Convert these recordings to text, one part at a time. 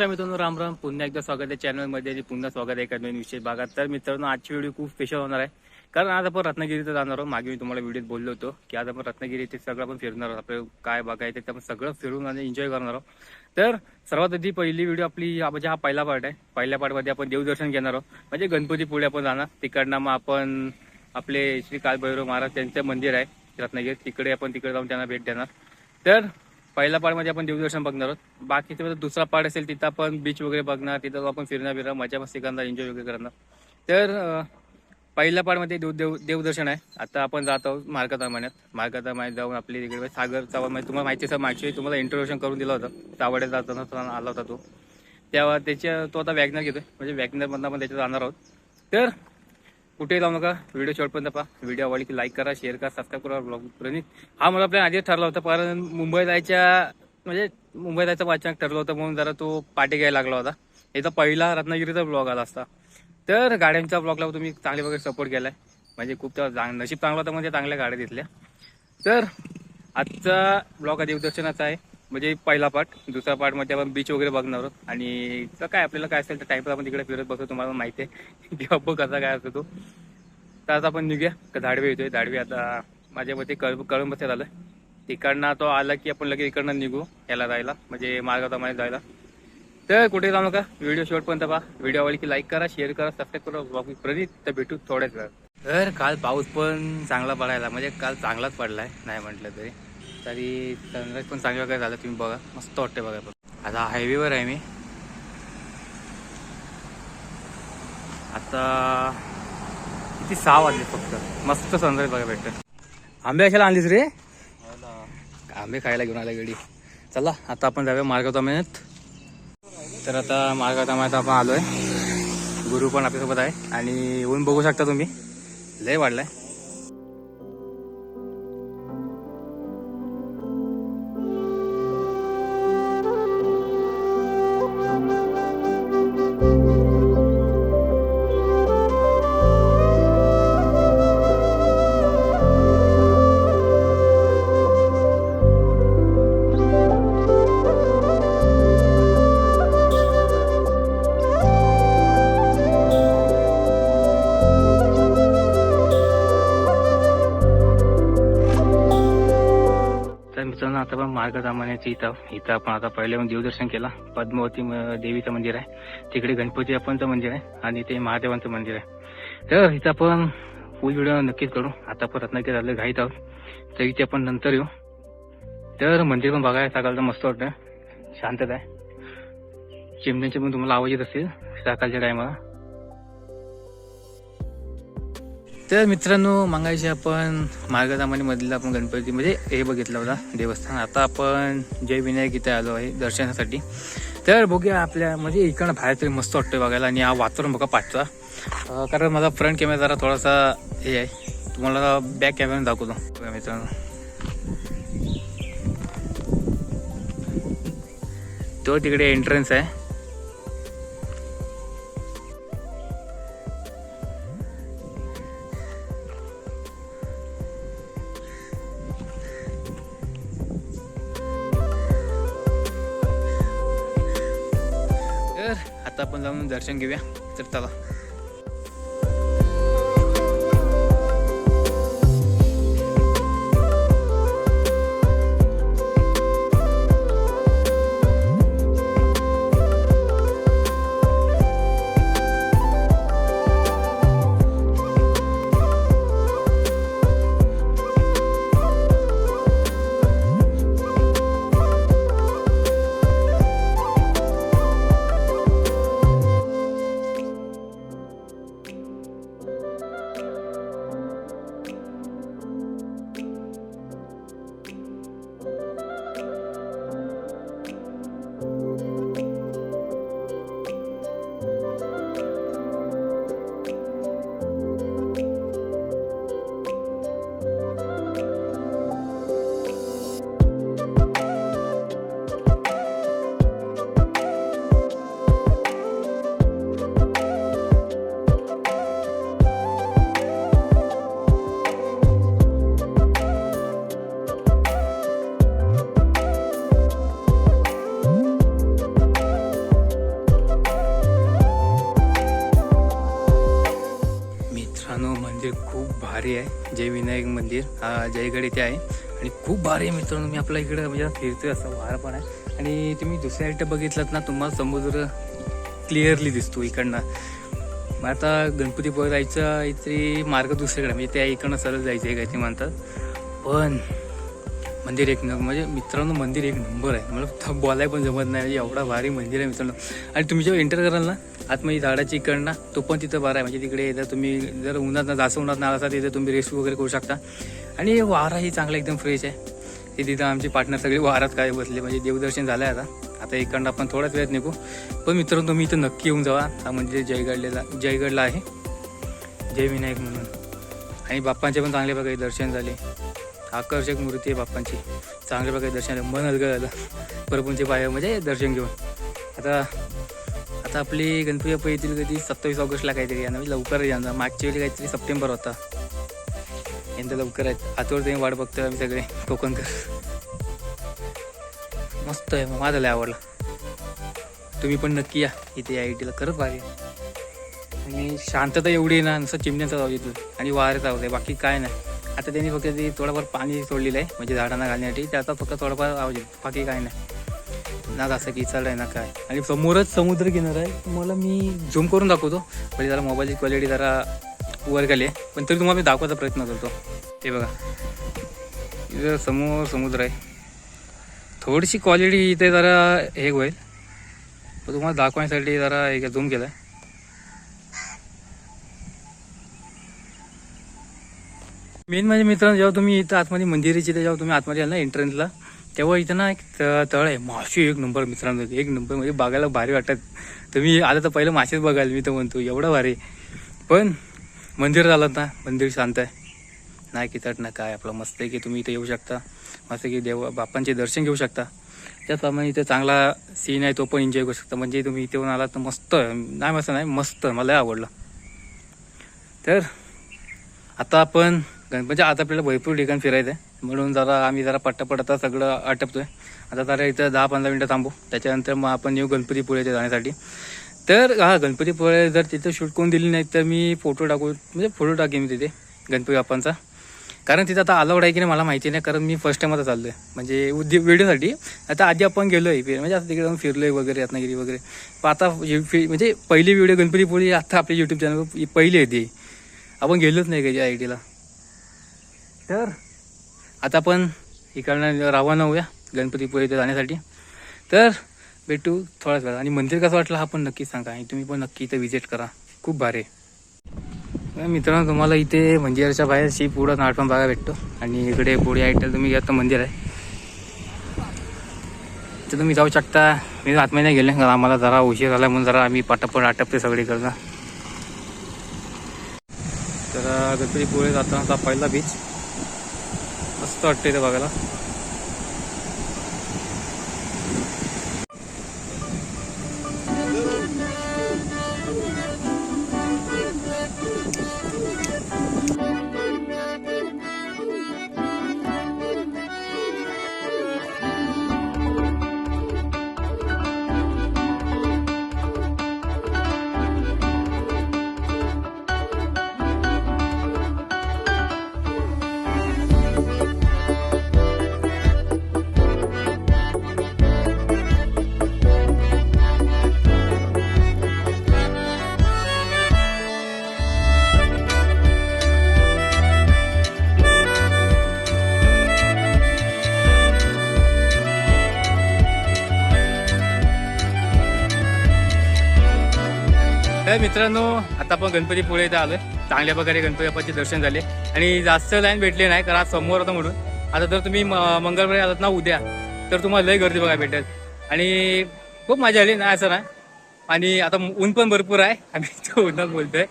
नमस्कार मित्रांनो राम राम. पुन्हा एकदा स्वागत आहे चॅनलमध्ये आणि पुन्हा स्वागत आहे एका नवीन विशेष भागात. तर मित्रांनो आजची व्हिडिओ खूप स्पेशल होणार आहे. कारण आज आपण रत्नागिरीचं जाणार आहोत. मागे मी तुम्हाला व्हिडिओत बोललो होतो की आज आपण रत्नागिरी ते सगळं आपण फिरणार आहोत. आपलं काय बघायचं ते आपण सगळं फिरून आणि एन्जॉय करणार आहोत. तर सर्वात आधी पहिली व्हिडिओ आपली म्हणजे हा पहिला पार्ट आहे. पहिल्या पार्टमध्ये आपण देवदर्शन घेणार आहोत. म्हणजे गणपतीपुळे आपण जाणार. तिकडनं मग आपण आपले श्री कालभैरव महाराज त्यांचं मंदिर आहे रत्नागिरी. तिकडे आपण तिकडे जाऊन त्यांना भेट देणार. तर पहिला पार्टमध्ये आपण देवदर्शन बघणार आहोत. बाकीचं दुसरा पार्ट असेल तिथं आपण बीच वगैरे बघणार तिथं आपण फिरणार फिरणार मजा मस्ती करणार एन्जॉय वगैरे करणार. तर पहिल्या पार्टमध्ये देव देव देवदर्शन आहे. आता आपण जात आहोत मार्गाता महिन्यात मार्गाता महिन्यात जाऊन आपली तिकडे सागर चावड म्हणजे तुम्हाला माहिती आहे मागची तुम्हाला इंट्रोडक्शन करून दिलं होतं. चावडे जाताना आला होता तो. तेव्हा त्याच्या तो आता वॅगनर घेतोय. म्हणजे वॅगनरमधनं आपण त्याच्यात जाणार आहोत. तर कुठेही जाऊ नका. व्हिडिओ शेवटपर्यंत पहा. व्हिडिओ आवडली की लाईक करा शेअर करा सबस्क्राईब करा ब्लॉग प्रणित. हा मला प्लॅन आधीच ठरला होता. कारण मुंबई जायच्या म्हणजे मुंबई जायचं वाचन ठरलं होतं म्हणून जरा तो पाठी घ्यायला लागला होता. याचा पहिला रत्नागिरीचा ब्लॉग आला असता. तर गाड्यांच्या ब्लॉगला तुम्ही चांगले प्रकारे सपोर्ट केलाय. म्हणजे खूप तेव्हा नशीब चांगलं होतं म्हणजे चांगल्या गाड्या दिसल्या. तर आजचा ब्लॉग हा देवदर्शनाचा आहे. म्हणजे पहिला पार्ट दुसरा पार्टमध्ये आपण बीच वगैरे बघणार आहोत. आणि काय आपल्याला काय असेल तर टाइमपास आपण तिकडे फिरत बसतो तुम्हाला माहिती आहे. की बाबा कसा काय असतो तो. तर आता आपण निघूया. का धाडवे येतोय. धाडवे आता माझ्या मते कळ कळून बसत आलं तिकडनं तो आला की आपण लगेच इकडनं निघू याला जायला. म्हणजे मार्गाप्रमाणे जायला. तर कुठे जाऊ नका. व्हिडिओ शेवटपर्यंत पहा. व्हिडिओ आवडली की लाईक करा शेअर करा सबस्क्राईब करा. ब्लॉग प्रणित तर भेटू थोड्याच वेळात. तर काल पाऊस पण चांगला पडायला. म्हणजे काल चांगलाच पडलाय. नाही म्हटलं तरी. तरी सनराईज पण चांगलं वगैरे झालं तुम्ही बघा. मस्त वाटते बघा पण. आता हायवेवर आहे मी. आता किती सहा वाजले फक्त. मस्त सनराईज बघा भेटतं आंबे कशाला आणलीस रे? आंबे खायला घेऊन आला गडी चला आता आपण जाऊया मार्गावता मेहनत तर आता मार्गावता आपण आपण आलोय. गुरु पण आपल्यासोबत आहे. आणि ऊन बघू शकता तुम्ही. लय वाढलाय. तर मित्रांनो आता पण मार्गदामान्याचं इथं इथं आपण आता पहिले पण देवदर्शन केला. पद्मावती म- देवीचं मंदिर आहे. तिकडे गणपती बाप्पांचं मंदिर आहे आणि ते महादेवांचं मंदिर आहे. तर इथं आपण फुल व्हिडिओ नक्कीच करू. आता आपण रत्नागिरी झालं घाईत आहोत. तर इथे आपण नंतर येऊ. तर मंदिर पण बघायला सकाळचं मस्त वाटतं शांतता आहे. चिमण्यांचे पण तुम्हाला आवाज येत असेल सकाळच्या टायमाला तर मित्रांनो मागायचे आपण मार्गदामानी मधला आपण गणपती म्हणजे हे बघितलं होता देवस्थान. आता आपण जय विनायक इथे आलो आहे दर्शनासाठी. तर बघूया आपल्या म्हणजे इकडं बाहेर तरी मस्त वाटतं बघायला आणि हा वातावरण बघा पाठचा. कारण माझा फ्रंट कॅमेरा जरा थोडासा हे आहे. तुम्हाला बॅक कॅमेरा दाखवतो. बघा मित्रांनो. तो तिकडे एंट्रन्स आहे. दर्शन घेऊया. तर चला. खूप भारी आहे. जय विनायक मंदिर. हा जयगड इथे आहे. आणि खूप भारी आहे मित्रांनो मी आपल्या इकडे म्हणजे फिरतोय असं वारा पण आहे. आणि तुम्ही दुसऱ्या साईड बघितलात ना तुम्हाला समुद्र क्लिअरली दिसतो इकडनं. मग आता गणपतीपुळे जायचं इथे मार्ग दुसरीकडे म्हणजे त्या इकडनं सरळ जायचं आहे काय ते म्हणतात. पण मंदिर एक नंबर म्हणजे मित्रांनो मंदिर एक नंबर आहे. मला बोलाय पण जमत नाही. म्हणजे एवढा भारी मंदिर आहे मित्रांनो. आणि तुम्ही जेव्हा एंटर कराल ना आतमध्ये झाडाची इकडनं तो पण तिथं बरा आहे. म्हणजे तिकडे जर तुम्ही जर उन्हात ना जास्त उन्हात ना असा तिथे तुम्ही रेस्ट वगैरे करू शकता. आणि वाराही चांगला एकदम फ्रेश आहे. ते तिथं आमचे पार्टनर सगळे वारात काय बसले. म्हणजे देवदर्शन झालं आहे आता. आता इकडनं आपण थोड्याच वेळात निघू. पण मित्रांनो तुम्ही इथं नक्की येऊन जावा. हा म्हणजे जयगडलेला जयगडला आहे. जय विनायक म्हणून. आणि बाप्पांचे पण चांगले प्रकारे दर्शन झाले. आकर्षक मूर्ती आहे बाप्पांची. चांगल्या प्रकारे दर्शन झालं. मन हलगं झालं प्रभूंचे पाय म्हणजे दर्शन घेऊन. आता आता आपली गणपती बाप्पा येतील कधी? सत्तावीस ऑगस्टला काहीतरी या म्हणजे लवकर येणार. मागच्या वेळी काहीतरी सप्टेंबर होता. यंदा लवकर आहेत. आतवर तुम्ही वाट बघतोय आम्ही सगळे. कोकणकर. मस्त आहे. माझा लय आवडला. तुम्ही पण नक्की या. इथे या टीला खरंच भारी आहे. आणि शांतता एवढी आहे ना नुसतं चिमण्याचा आवाज येतो आणि वाऱ्याचा आवाज आहे बाकी काय नाही. आता त्यांनी फक्त ते थोडंफार पाणी सोडलेलं आहे. म्हणजे झाडांना घालण्यासाठी. त्याचा फक्त थोडाफार आवाज येतो बाकी काय नाही. ना असं की चढ आहे. ना काय आणि समोरच समुद्र किनार आहे. तुम्हाला मी झूम करून दाखवतो. म्हणजे जरा मोबाईलची क्वालिटी जरा वर गेली आहे. पण तरी तुम्हाला मी दाखवायचा प्रयत्न करतो. ते बघा. इथं समोर समुद्र आहे. थोडीशी क्वालिटी इथे जरा हे होईल. पण तुम्हाला दाखवण्यासाठी जरा एक झूम केलं आहे. मेन म्हणजे मित्रांनो जेव्हा तुम्ही इथं आतमध्ये मंदिराची जेव्हा तुम्ही आतमध्ये आला ना एंट्रन्सला तेव्हा इथं ना एक तळ आहे. मासे एक नंबर मित्रांनो. एक नंबर म्हणजे बघायला भारी वाटत. तुम्ही आता तर पहिलं मासेच बघायला मी तर म्हणतो एवढं भारी. पण मंदिर झालं ना मंदिर शांत आहे. नाही किचट ना काय आपलं मस्त आहे की तुम्ही इथे येऊ शकता. मस्त की देव बाप्पांचे दर्शन घेऊ शकता. त्याचप्रमाणे इथे चांगला सीन आहे तो पण एन्जॉय करू शकता. म्हणजे तुम्ही इथे येऊन आला तर मस्त. नाही मस्त नाही मस्त. मला आवडलं. तर आता आपण गण- म्हणजे आता आपल्याला भरपूर ठिकाण फिरायचं आहे म्हणून जरा आम्ही जरा पट्टापट आता सगळं आटपतोय. आता जरा इथं दहा पंधरा मिनटं थांबू. त्याच्यानंतर मग आपण येऊ गणपतीपुळेच्या जाण्यासाठी. तर हा गणपतीपुळे जर तिथं शूट करून दिली नाही तर मी फोटो टाकू म्हणजे फोटो टाकेन मी तिथे गणपती बाप्पांचा. कारण तिथं आता अलाउड आहे की नाही मला माहिती नाही कारण मी फर्स्ट टाइम आता चाललो आहे म्हणजे उद्या व्हिडिओसाठी आता आधी आपण गेलो आहे म्हणजे आता तिकडे जाऊन आहे वगैरे रत्नागिरी वगैरे. पण आता म्हणजे पहिली व्हिडिओ गणपतीपुळे आता आपल्या यूट्यूब चॅनल पहिली आहे ती. आपण गेलोच नाही कधी आय टीला तर आता आपण इकडनं रवाना होऊया गणपतीपुळे इथे जाण्यासाठी. तर भेटू थोड्याच वेळा आणि मंदिर कसं वाटलं हा पण नक्की सांगा. आणि तुम्ही पण नक्की इथं व्हिजिट करा. खूप भारी आहे. मित्रांनो तुम्हाला इथे मंदिराच्या बाहेर शी पुढं नाटपण बघायला भेटतो. आणि इकडे पुढे आयटल तुम्ही घ्या तर मंदिर आहे. तर तुम्ही जाऊ शकता. मी आतमध्ये नाही गेले कारण आम्हाला जरा उशीर झाला म्हणून जरा आम्ही पटापट आटपते सगळीकडनं. तर गणपतीपुळे जाताना पहिला बीच मस्त वाटतं इथे बघायला. तर मित्रांनो आता आपण गणपतीपुळे इथे आलोय. चांगल्या प्रकारे गणपती बाप्पाचे दर्शन झाले. आणि जास्त लाईन भेटले नाही कारण आज समोर होतं म्हणून. आता जर तुम्ही मंगळवारी आलात ना उद्या तर तुम्हाला लय गर्दी बघायला भेटेल. आणि खूप मजा आली नाही असं नाही आणि आता ऊन पण भरपूर आहे. आम्ही उन्हात बोलतोय.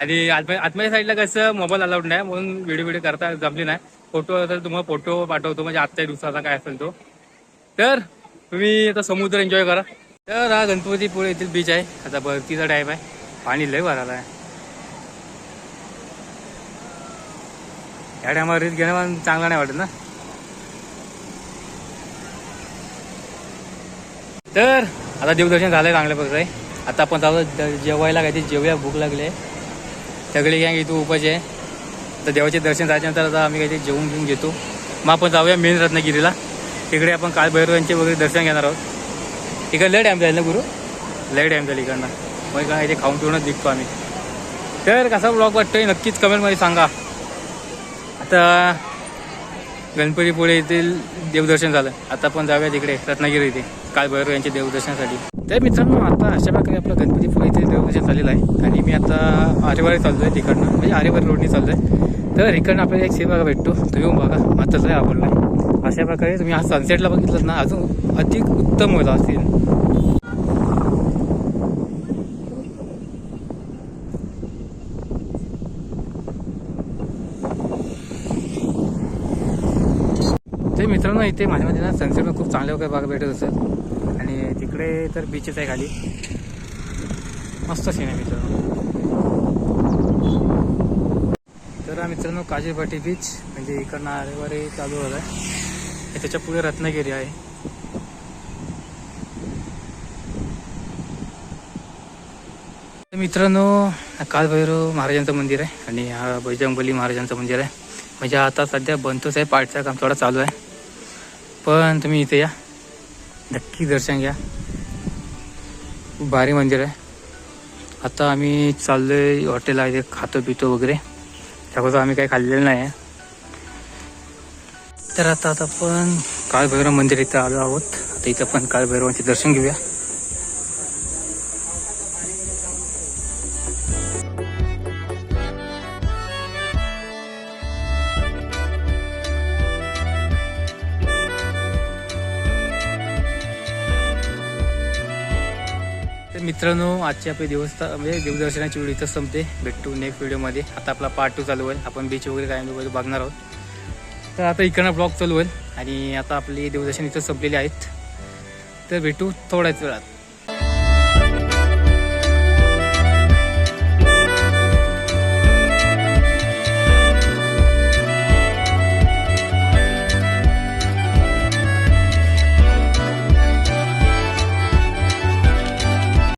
आणि आतमध्ये आतमध्ये साईडला कसं मोबाईल अलाउड नाही म्हणून व्हिडिओ व्हिडिओ करता जमली नाही. फोटो तर तुम्हाला फोटो पाठवतो म्हणजे आजच्या दिवसाचा काय असेल तो. तर तुम्ही आता समुद्र एन्जॉय करा. तर हा गणपतीपुळे येथील बीच आहे. आता भरतीचा टाईप आहे. पाणी लय भरायला आहे. या टायमाला रीत घेणं पण चांगला नाही वाटत ना? तर आता देवदर्शन झालंय चांगल्या प्रकारे आता आपण चालू जेवायला काहीतरी जेवूया भूक लागली आहे. सगळे गँग इथं उपाशी आहे. तर देवाचे दर्शन झाल्यानंतर आता आम्ही काहीतरी जेवून घेऊन घेतो. मग आपण जाऊया मेन रत्नागिरीला. तिकडे आपण काल भैरवांचे वगैरे दर्शन घेणार आहोत. इकडं लय डॅम जाईल ना गुरु? लय डॅम जाईल इकडनं. मग काय ते खाऊन पिऊनच निघतो आम्ही. तर कसा ब्लॉग वाटतोय नक्कीच कमेंटमध्ये सांगा. आता गणपतीपुळे येथील देवदर्शन झालं. आता आपण जाऊया तिकडे रत्नागिरी इथे काल भैरव यांच्या देवदर्शनासाठी. तर मित्रांनो आता अशा प्रकारे आपलं गणपतीपुळे इथे देवदर्शन झालेलं आहे. आणि मी आता आरेवारी चाललो आहे तिकडनं म्हणजे आरेवारी रोडने चाललो आहे तर इकडनं आपल्याला एक शेबागा भेटतो. तो येऊन बघा. मात्र लय आवडला. आहे अशा प्रकारे तुम्ही आज सनसेटला बघितलं ना अजून अधिक उत्तम होईल असेल ते मित्रांनो इथे माझ्यामध्ये ना सनसेट खूप चांगल्या वगैरे बघा भेटत असत आणि तिकडे तर बीचेस आहे खाली. मस्त सीन आहे मित्रांनो तर हा मित्रांनो काजीपाटी बीच म्हणजे इकडनं आरेवारे चालू होत आहे. त्याच्या पुढे रत्नागिरी आहे. मित्रांनो कालभैरव महाराजांचं मंदिर आहे आणि हा बजरंगबली महाराजांचं मंदिर आहे. म्हणजे आता सध्या बनतोच आहे पाठचा काम थोडा चालू आहे. पण तुम्ही इथे या. नक्की दर्शन घ्या. खूप भारी मंदिर आहे. आता आम्ही चाललो आहे हॉटेल आहे खातो पितो वगैरे. त्याबद्दल आम्ही काही खाल्लेलं नाही. आहे तर आता आता आपण काळभैरव मंदिर इथं आलो आहोत. आता इथं पण काळभैरवांचे दर्शन घेऊया. मित्रांनो आजची आपली देवस्थान म्हणजे देवदर्शनाची व्हिडिओ इथं संपते. भेटू नेक्स्ट व्हिडिओमध्ये आता आपला पार्ट टू चालू होईल. आपण बीच वगैरे काय वगैरे बघणार आहोत. तर आता इकडनं ब्लॉग चालू होईल. आणि आता आपली देवदर्शन इथं संपलेली आहेत. तर भेटू थोड्याच वेळात.